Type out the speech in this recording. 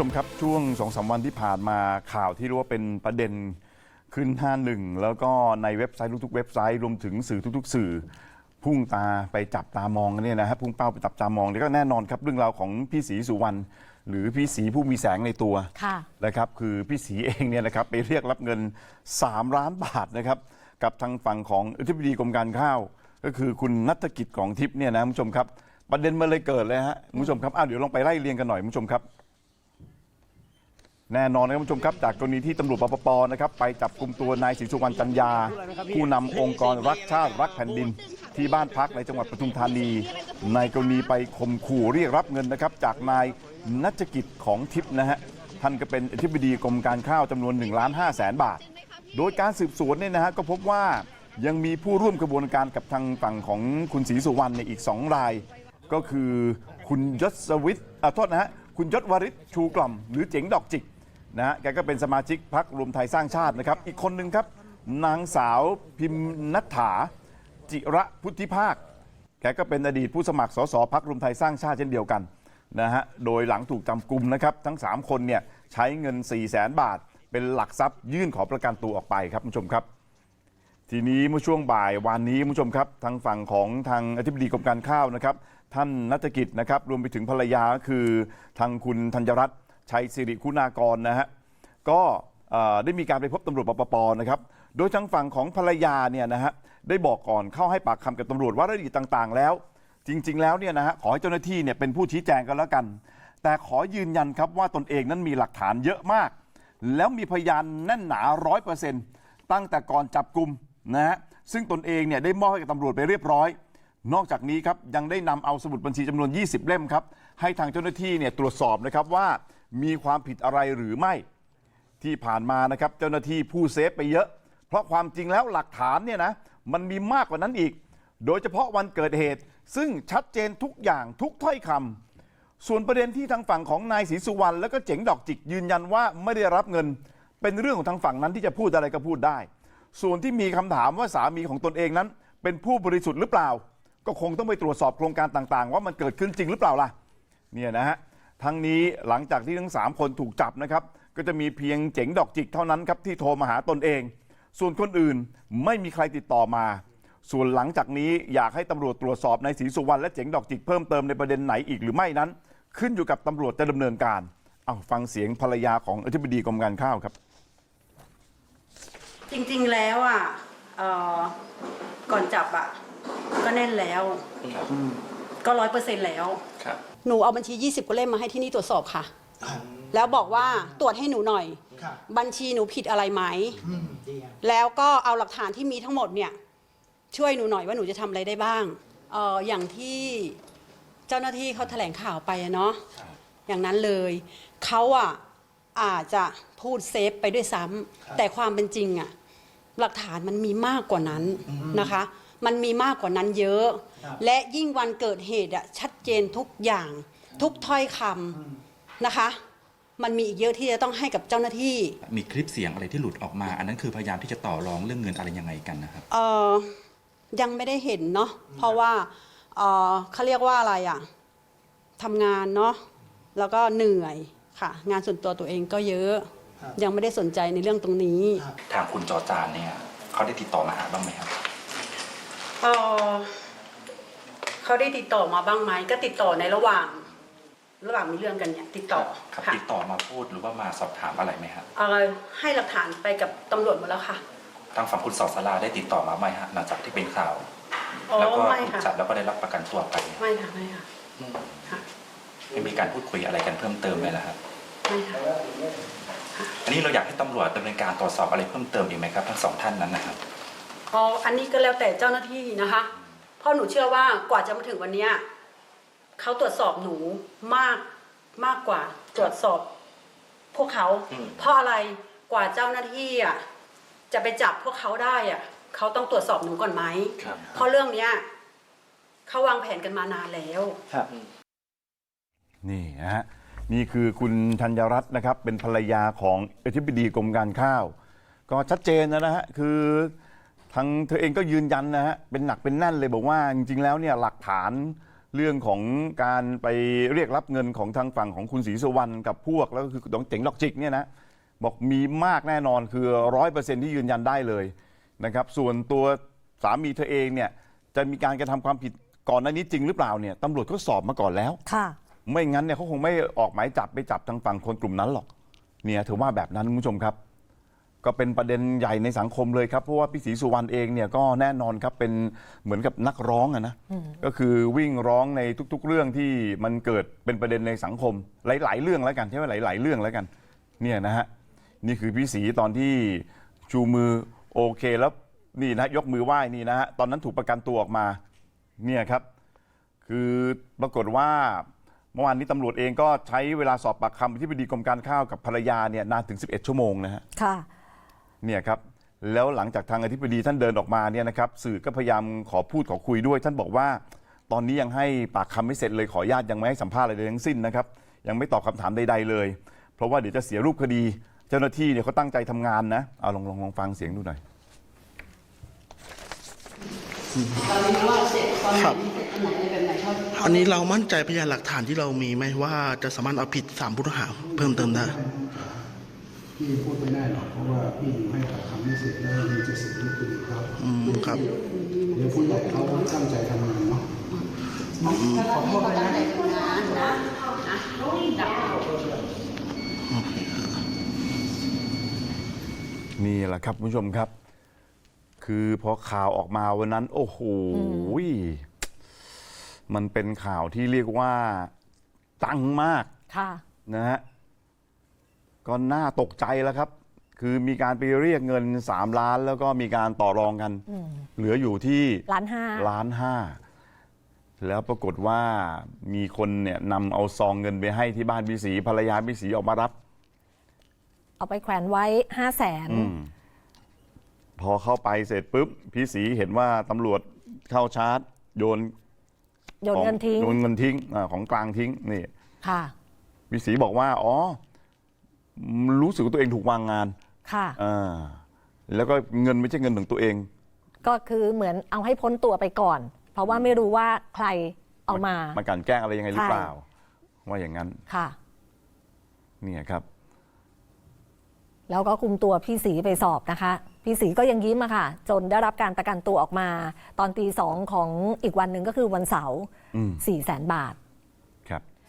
ชมครับ ช่วงสองสามวันที่ผ่านมาข่าวที่เรียกว่าเป็นประเด็นขึ้นหน้าหนึ่ง แล้วก็ในเว็บไซต์ทุกๆเว็บไซต์รวมถึงสื่อทุกๆ สื่อ พุ่งตาไปจับตามองกันเนี่ยนะฮะพุ่งเป้าไปจับตามองนี่ก็แน่นอนครับเรื่องราวของพี่ศรีสุวรรณหรือพี่ศรีผู้มีแสงในตัวค่ะนะครับ คือพี่ศรีเองเนี่ยนะครับไปเรียกรับเงิน 3 ล้านบาทนะครับกับทางฝั่งของอธิบดีกรมการข้าว ก็คือคุณนัฐกิจของทิพย์เนี่ยนะคุณผู้ชมครับ ประเด็นมันเลยเกิดเลยฮะคุณผู้ชมครับอ้าวเดี๋ยวลองไปไล่เรียงกันหน่อยคุณผู้ชมครับ แน่นอนนะครับคุณผู้ชมครับจากกรณีที่ตำรวจปปปนะครับไปจับกลุ่มตัวนายศรีสุวรรณจันยา ผู้นำองค์กรรักชาติรักแผ่นดิน ที่บ้านพักในจังหวัดปทุมธานี ในกรณีไปข่มขู่เรียกรับเงินนะครับจากนายนัชกิจของทิพย์นะฮะท่านก็เป็นอธิบดีกรมการข้าวจำนวน1ล้าน5แสนบาท โดยการสืบสวนเนี่ยนะฮะก็พบว่ายังมีผู้ร่วมกระบวนการกับทางฝั่งของคุณศรีสุวรรณเนี่ยอีก 2 ราย ก็คือคุณยศวิทย์อะโทษนะฮะคุณยศวริศชูกล่อมหรือเจ๋งดอกจิก นะฮะแกก็เป็นสมาชิกพรรครวมไทยสร้างชาตินะครับ อีกคนหนึ่งครับ นางสาวพิมนัฐถา จิระพุทธิภาค แกก็เป็นอดีตผู้สมัครสสพักรวมไทยสร้างชาติเช่นเดียวกันนะฮะโดยหลังถูกจำกลุ่มนะครับ ทั้ง 3 คนเนี่ยใช้เงิน 4 0 0แสนบาท เป็นหลักทรัพย์ยื่นขอประกันตัวออกไปครับคุณผู้ชมครับ ทีนี้เมื่อช่วงบ่ายวันนี้คุณผู้ชมครับ ทางฝั่งของทางอธิบดีกรมการข้าวนะครับ ท่านนัฐกิจนะครับรวมไปถึงภรรยาคือทางคุณธัญรัตน์ ชัยสิริคุณากรนะฮะก็ได้มีการไปพบตำรวจปปปนะครับโดยทางฝั่งของภรรยาเนี่ยนะฮะได้บอกก่อนเข้าให้ปากคำกับตำรวจว่ารายละเอียดต่างๆ แล้ว จริง ๆ แล้วเนี่ยนะฮะขอให้เจ้าหน้าที่เนี่ยเป็นผู้ชี้แจงกันแล้วกัน แต่ขอยืนยันครับว่าตนเองนั้นมีหลักฐานเยอะมาก แล้วมีพยานแน่นหนาร้อยเปอร์เซ็นต์ตั้งแต่ก่อนจับกลุ่มนะฮะซึ่งตนเองเนี่ยได้มอบให้กับตำรวจไปเรียบร้อย นอกจากนี้ครับยังได้นำเอาสมุดบัญชีจำนวน 20 เล่มครับให้ทางเจ้าหน้าที่เนี่ยตรวจสอบนะครับว่า มีความผิดอะไรหรือไม่ที่ผ่านมานะครับเจ้าหน้าที่ผู้เซฟไปเยอะ เพราะความจริงแล้วหลักฐานเนี่ยนะมันมีมากกว่านั้นอีก โดยเฉพาะวันเกิดเหตุ ซึ่งชัดเจนทุกอย่างทุกถ้อยคำส่วนประเด็นที่ทางฝั่งของนายศรีสุวรรณแล้วก็เจ๋งดอกจิกยืนยันว่าไม่ได้รับเงิน เป็นเรื่องของทางฝั่งนั้นที่จะพูดอะไรก็พูดได้ ส่วนที่มีคำถามว่าสามีของตนเองนั้น เป็นผู้บริสุทธิ์หรือเปล่า ก็คงต้องไปตรวจสอบโครงการต่างๆ ว่ามันเกิดขึ้นจริงหรือเปล่าล่ะเนี่ยนะฮะ ทั้งนี้หลังจากที่ทั้ง 3 คนถูกจับนะครับ ก็จะมีเพียงเจ๋งดอกจิกเท่านั้นครับที่โทรมาหาตนเอง ส่วนคนอื่นไม่มีใครติดต่อมา ส่วนหลังจากนี้อยากให้ตำรวจตรวจสอบในศรีสุวรรณและเจ๋งดอกจิกเพิ่มเติมในประเด็นไหนอีกหรือไม่นั้น ขึ้นอยู่กับตำรวจจะดำเนินการเอาฟังเสียงภรรยาของอธิบดีกรมการข้าวครับ จริงๆแล้วอะเอ่อก่อนจับอะ ก็แน่นแล้ว ก็ร้อยเปอร์เซ็นต์แล้ว ครับ หนูเอาบัญชี 20กว่าเล่มมาให้ที่นี่ตรวจสอบค่ะ แล้วบอกว่าตรวจให้หนูหน่อย ครับบัญชีหนูผิดอะไรไหม อืมดีครับแล้วก็เอาหลักฐานที่มีทั้งหมดเนี่ยช่วยหนูหน่อยว่าหนูจะทำอะไรได้บ้างเอออย่างที่เจ้าหน้าที่เขาแถลงข่าวไปอะเนาะอย่างนั้นเลยเขาอะอาจจะพูดเซฟไปด้วยซ้ำแต่ความเป็นจริงอะหลักฐานมันมีมากกว่านั้นนะคะ มันมีมากกว่านั้นเยอะครับและยิ่งวันเกิดเหตุอะชัดเจนทุกอย่าง ทุกถ้อยคำนะคะ มันมีอีกเยอะที่จะต้องให้กับเจ้าหน้าที่ มีคลิปเสียงอะไรที่หลุดออกมา อันนั้นคือพยายามที่จะต่อรองเรื่องเงินอะไรยังไงกันนะครับเออยังไม่ได้เห็นเนาะเพราะว่าเออเขาเรียกว่าอะไรอะทำงานเนาะแล้วก็เหนื่อยค่ะ งานส่วนตัวตัวเองก็เยอะครับยังไม่ได้สนใจในเรื่องตรงนี้ครับทางคุณจอจานเนี่ยเขาได้ติดต่อมาหาบ้างไหมครับ เออเขาได้ติดต่อมาบ้างไหมก็ติดต่อในระหว่าง ระหว่างมีเรื่องกันเนี่ย ติดต่อครับค่ะติดต่อมาพูดหรือว่ามาสอบถามอะไรไหมครับเออให้หลักฐานไปกับตำรวจหมดแล้วค่ะ ทางฝั่งคุณสอสลาได้ติดต่อมาไหมฮะหลังจากที่เป็นข่าว อ๋อแล้วก็ไม่ถูกค่ะ จับแล้วก็ได้รับประกันตัวไปไม่ค่ะไม่ค่ะค่ะไม่มีการพูดคุยอะไรกันเพิ่มเติมเลยนะครับ ไม่ค่ะ อันนี้เราอยากให้ตำรวจดำเนินการตรวจสอบอะไรเพิ่มเติมอีกไหมครับทั้งสองท่านนั้นนะครับ อ๋ออันนี้ก็แล้วแต่เจ้าหน้าที่นะคะเพราะหนูเชื่อว่ากว่าจะมาถึงวันเนี้ยเขาตรวจสอบหนูมากมากกว่าตรวจสอบพวกเขา อืม เพราะอะไรกว่าเจ้าหน้าที่อะจะไปจับพวกเขาได้อะเขาต้องตรวจสอบหนูก่อนไหมครับ เพราะเรื่องเนี้ยเขาวางแผนกันมานานแล้วนี่นะฮะนี่คือคุณธัญรัตน์นะครับเป็นภรรยาของอธิบดีกรมการข้าว ก็ชัดเจนนะฮะคือ ทางเธอเองก็ยืนยันนะฮะเป็นหนักเป็นแน่นเลยบอกว่าจริงๆแล้วเนี่ยหลักฐานเรื่องของการไปเรียกรับเงินของทางฝั่งของคุณศรีสุวรรณกับพวกแล้วก็คือดองเจ๋งดอกจิกเนี่ยนะบอกมีมากแน่นอนคือร้อยเปอร์เซ็นที่ยืนยันได้เลยนะครับส่วนตัวสามีเธอเองเนี่ยจะมีการกระทำความผิดก่อนหน้านี้จริงหรือเปล่าเนี่ยตำรวจก็สอบมาก่อนแล้วค่ะ ไม่งั้นเนี่ยเขาคงไม่ออกหมายจับไปจับทางฝั่งคนกลุ่มนั้นหรอกเนี่ยถือว่าแบบนั้นคุณผู้ชมครับ ก็เป็นประเด็นใหญ่ในสังคมเลยครับเพราะว่าพี่ศรีสุวรรณเองเนี่ยก็แน่นอนครับเป็นเหมือนกับนักร้องอะนะก็คือวิ่งร้องในทุก ๆ เรื่องที่มันเกิดเป็นประเด็นในสังคม หลาย ๆ เรื่องแล้วกันใช่ไหมหลาย ๆ เรื่องแล้วกันเนี่ยนะฮะนี่คือพี่ศรีตอนที่ชูมือโอเคแล้วนี่นะยกมือไหว้นี่นะฮะตอนนั้นถูกประกันตัวออกมาเนี่ยครับ คือปรากฏว่าเมื่อวานนี้ตำรวจเองก็ใช้เวลาสอบปากคำที่ปดีกรมการข้าวกับภรรยาเนี่ยนานถึง 11 ชั่วโมงนะฮะค่ะ เนี่ยครับแล้วหลังจากทางอธิบดีท่านเดินออกมาเนี่ยนะครับสื่อก็พยายามขอพูดขอคุยด้วย ท่านบอกว่า ตอนนี้ยังให้ปากคำไม่เสร็จเลยขออนุญาตยังไม่ให้สัมภาษณ์อะไรเลยทั้งสิ้นนะครับยังไม่ตอบคำถามใดๆเลย เพราะว่าเดี๋ยวจะเสียรูปคดี เจ้าหน้าที่เนี่ยเขาตั้งใจทำงานนะเอาลองลองลองฟังเสียงดูหน่อย ตอนนี้ว่าเสร็จตอนไหนครับเสร็จอันไหนอะไรแบบไหนเท่าอันนี้เรามั่นใจพยานหลักฐานที่เรามีไหมว่าจะสามารถเอาผิดสามผู้ต้องหาเพิ่มเติมได้ พี่พูดไม่ได้หรอกเพราะว่าพี่ยังให้ปากคำไม่เสร็จแล้วมีจะเสร็จรูปคดีครับอืมครับเดี๋ยวผู้ใหญ่เขาตั้งใจทำงานเนาะขอโทษนะทำงานนะนะจับนี่แหละครับคุณผู้ชมครับ คือพอข่าวออกมาวันนั้น โอ้โหมันเป็นข่าวที่เรียกว่า ตังมากค่ะนะฮะ ก็น่าตกใจแล้วครับ คือมีการไปเรียกเงิน 3 ล้าน แล้วก็มีการต่อรองกัน เหลืออยู่ที่ล้านห้าล้านห้าแล้วปรากฏว่ามีคนเนี่ยนำเอาซองเงินไปให้ที่บ้านพี่ศรีภรรยาพี่ศรีออกมารับ เอาไปแขวนไว้ห้าแสนอืมพอเข้าไปเสร็จปุ๊บพี่ศรีเห็นว่าตำรวจเข้าชาร์จ โยนโยนเงินทิ้ง โยนเงินทิ้งอาของกลางทิ้งนี่ค่ะ พี่ศรีบอกว่า อ๋อ รู้สึกว่าตัวเองถูกวางงานค่ะ อ่าแล้วก็เงินไม่ใช่เงินของตัวเอง ก็คือเหมือนเอาให้พ้นตัวไปก่อน เพราะว่าไม่รู้ว่าใครเอามามันกลันแกล้งอะไรยังไงหรือใช่เปล่า ว่าอย่างนั้นค่ะ เนี่ยครับ แล้วก็คุมตัวพี่สีไปสอบนะคะ พี่สีก็ยังยิ้มอะค่ะ จนได้รับการประกันตัวออกมา ตอนตีสองของอีกวันหนึ่งก็คือวันเสาร์อืม สี่แสนบาท